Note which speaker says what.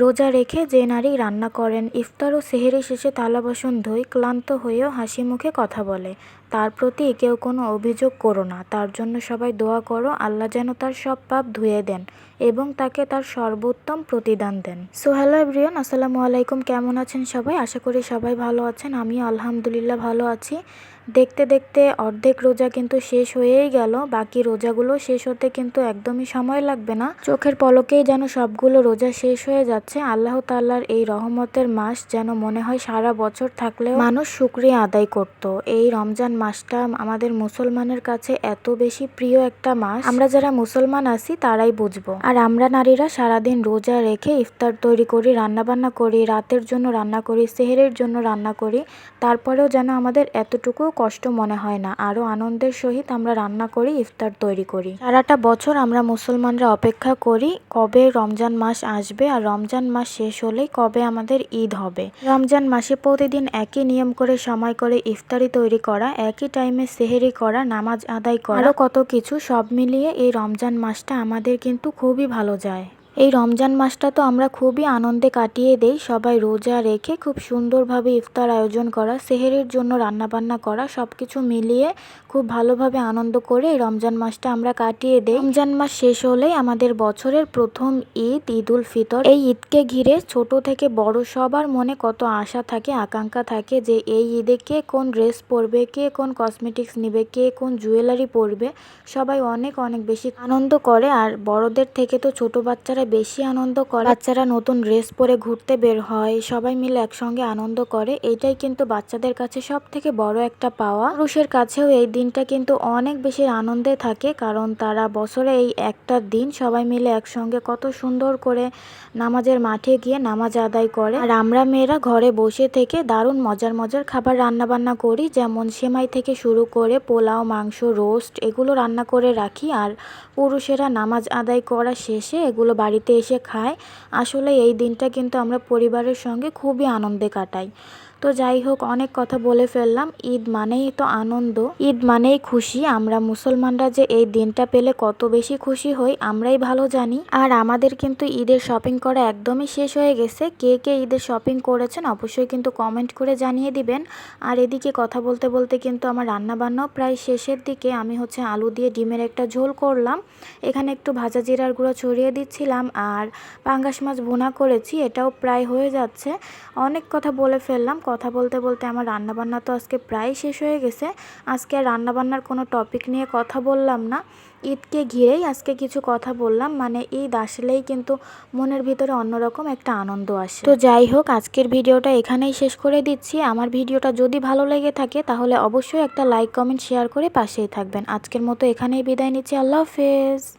Speaker 1: রোজা রেখে যে নারী রান্না করেন, ইফতার ও সেহেরি শেষে থালা বাসন ধুই ক্লান্ত হয়েও হাসি মুখে কথা বলে। তার প্রতি কেউ কোনো অভিযোগ করো না। তার জন্য সবাই দোয়া করো, আল্লাহ যেন তার সব পাপ ধুয়ে দেন এবং তাকে তার সর্বোত্তম প্রতিদান দেন। সো হ্যালো এভরিওয়ান, আসসালামু আলাইকুম। কেমন আছেন সবাই? আশা করি সবাই ভালো আছেন। আমি আলহামদুলিল্লাহ ভালো আছি। দেখতে দেখতে অর্ধেক রোজা কিন্তু শেষ হয়েই গেল, বাকি রোজাগুলো শেষ হতে কিন্তু একদমই সময় লাগবে না। চোখের পলকেই যেন সবগুলো রোজা শেষ হয়ে যাচ্ছে। আল্লাহ তাল্লার এই রহমতের মাস যেন মনে হয় সারা বছর থাকলেও মানুষ শুক্রিয়া আদায় করত। এই রমজান মাসটা আমাদের মুসলমানের কাছে এত বেশি প্রিয় একটা মাস। আমরা যারা মুসলমান আছি, তারাই বুঝব। আর আমরা নারীরা সারাদিন রোজা রেখে ইফতার তৈরি করি, রান্নাবান্না করি, রাতের জন্য রান্না করি, সেহেরের জন্য রান্না করি। তারপরেও যেন আমাদের এতটুকু কষ্ট মনে হয় না। আরও আনন্দের সহিত আমরা রান্না করি, ইফতার তৈরি করি। সারাটা বছর আমরা মুসলমানরা অপেক্ষা করি কবে রমজান মাস আসবে আর রমজান মাস শেষ হলেই কবে আমাদের ঈদ হবে। রমজান মাসে প্রতিদিন একই নিয়ম করে, সময় করে ইফতারি তৈরি করা, একই টাইমে সেহেরি করা, নামাজ আদায় করা কত কিছু সব মিলিয়ে এই রমজান মাসটা আমাদের কিন্তু খুবই ভালো যায়। এই রমজান মাসটা তো আমরা খুবই আনন্দে কাটিয়ে দেই। সবাই রোজা রেখে খুব সুন্দরভাবে ইফতার আয়োজন করা, সেহেরির জন্য রান্নাবান্না করা সব কিছু মিলিয়ে খুব ভালোভাবে আনন্দ করে এই রমজান মাসটা আমরা কাটিয়ে দেই। রমজান মাস শেষ হলেই আমাদের বছরের প্রথম ঈদ, ঈদুল ফিতর। এই ঈদকে ঘিরে ছোট থেকে বড় সবার মনে কত আশা থাকে, আকাঙ্ক্ষা থাকে যে এই ঈদে কে কোন ড্রেস পরবে, কে কোন কসমেটিক্স নেবে, কে কোন জুয়েলারি পরবে, সবাই অনেক অনেক বেশি আনন্দ করে। আর বড়দের থেকে তো ছোট বাচ্চারা বেশি আনন্দ করে। বাচ্চারা নতুন ড্রেস পরে ঘুরতে বের হয়, সবাই মিলে একসঙ্গে আনন্দ করে। এইটাই কিন্তু বাচ্চাদের কাছে সব থেকে বড় একটা পাওয়া। পুরুষের কাছেও এই দিনটা কিন্তু অনেক বেশি আনন্দে থাকে, কারণ তারা বছরে এই একটা দিন সবাই মিলে একসঙ্গে কত সুন্দর করে নামাজের মাঠে গিয়ে নামাজ আদায় করে। আর আমরা মেয়েরা ঘরে বসে থেকে দারুণ মজার মজার খাবার রান্না বান্না করি, যেমন সেমাই থেকে শুরু করে পোলাও, মাংস, রোস্ট, এগুলো রান্না করে রাখি। আর পুরুষেরা নামাজ আদায় করা শেষে এগুলো বাড়িতে এসে খায়। আসলে এই দিনটা কিন্তু আমরা পরিবারের সঙ্গে খুবই আনন্দে কাটাই। তো যাই হোক, অনেক কথা বলে ফেললাম। ঈদ মানেই তো আনন্দ। ঈদ মানেই খুশি। আমরা মুসলমানরা যে এই দিনটা পেলে কত বেশি খুশি হই, আমরাই ভালো জানি। আর আমাদের কিন্তু ঈদের শপিং করা একদমই শেষ হয়ে গেছে। কে কে ঈদের শপিং করেছেন অবশ্যই কিন্তু কমেন্ট করে জানিয়ে দিবেন। আর এদিকে কথা বলতে বলতে কিন্তু আমার রান্না বান্নাও প্রায় শেষের দিকে। আমি হচ্ছে আলু দিয়ে ডিমের একটা ঝোল করলাম। এখানে একটু ভাজা জিরার গুঁড়ো ছড়িয়ে দিচ্ছিলাম আর পাঙ্গাস মাছ ভুনা করেছি। এটাও প্রায় হয়ে যাচ্ছে। অনেক কথা বলে ফেললাম। কথা বলতে বলতে আমার রান্নাবান্না তো আজকে প্রায় শেষ হয়ে গেছে। আজকে রান্নাবান্নার কোনো টপিক নিয়ে কথা বললাম না। ঈদকে ঘিরেই আজকে কিছু কথা বললাম। মানে ঈদ আসলেই কিন্তু মনের ভিতরে অন্যরকম একটা আনন্দ আসে। তো যাই হোক, আজকের ভিডিওটা এখানেই শেষ করে দিচ্ছি। আমার ভিডিওটা যদি ভালো লেগে থাকে, তাহলে অবশ্যই একটা লাইক কমেন্ট শেয়ার করে পাশেই থাকবেন। আজকের মতো এখানেই বিদায় নিচ্ছি। আল্লাহ হাফেজ।